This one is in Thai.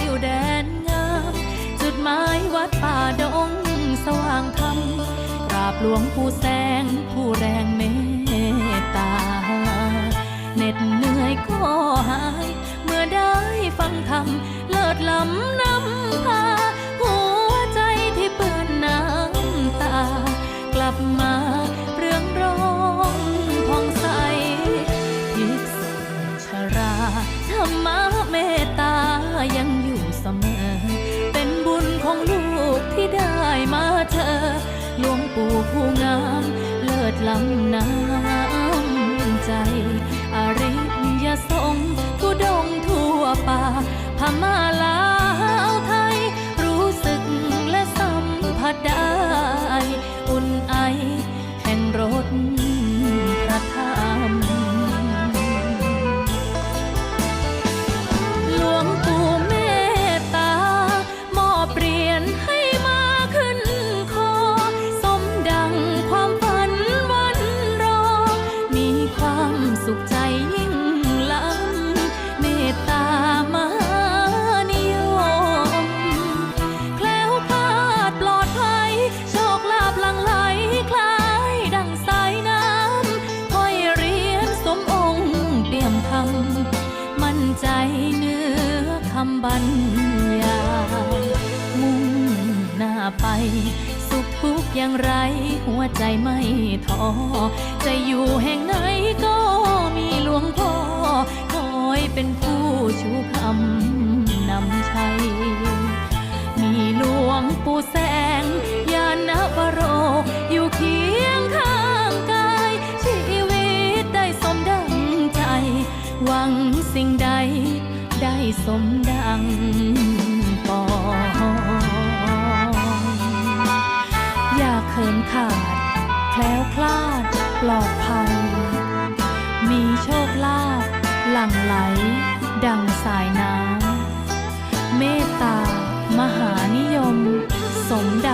อยู่แดนงาม จุดหมายวัดป่าดงสว่างธรรมกราบหลวงผู้แสงผู้แรงเมตตาเหน็ดเหนื่อยก็หาย เมื่อได้ฟังธรรมเลิศล้ำน้ำพาหัวใจที่เปื้อนน้ำตา กลับมาเรื่องร้องพองใสภิกษุชราธรรมะเมตตา ของลูกที่ได้มาเธอหลวงปู่ผู้งามเลิศล้ำน้ำใจ อริยสงฆ์ทุดงทั่วป่าพม่าลาำบรรยายมุ่งหน้าไป สุขทุกอย่างไร หัวใจไม่ท้อ จะอยู่แห่งไหนก็มีหลวงพ่อ คอยเป็นผู้ชูคำนำชัย มีหลวงปู่แสง ยานวโร อยู่เคียงข้างกาย ชีวิตได้สมดังใจ หวังสิ่งใด ได้สมดังปองอย่าเขินขาดแคล้วคลาดปลอดภัย มีโชคลาภหลั่งไหล ดังสายน้ำเมตตามหานิยม สมดัง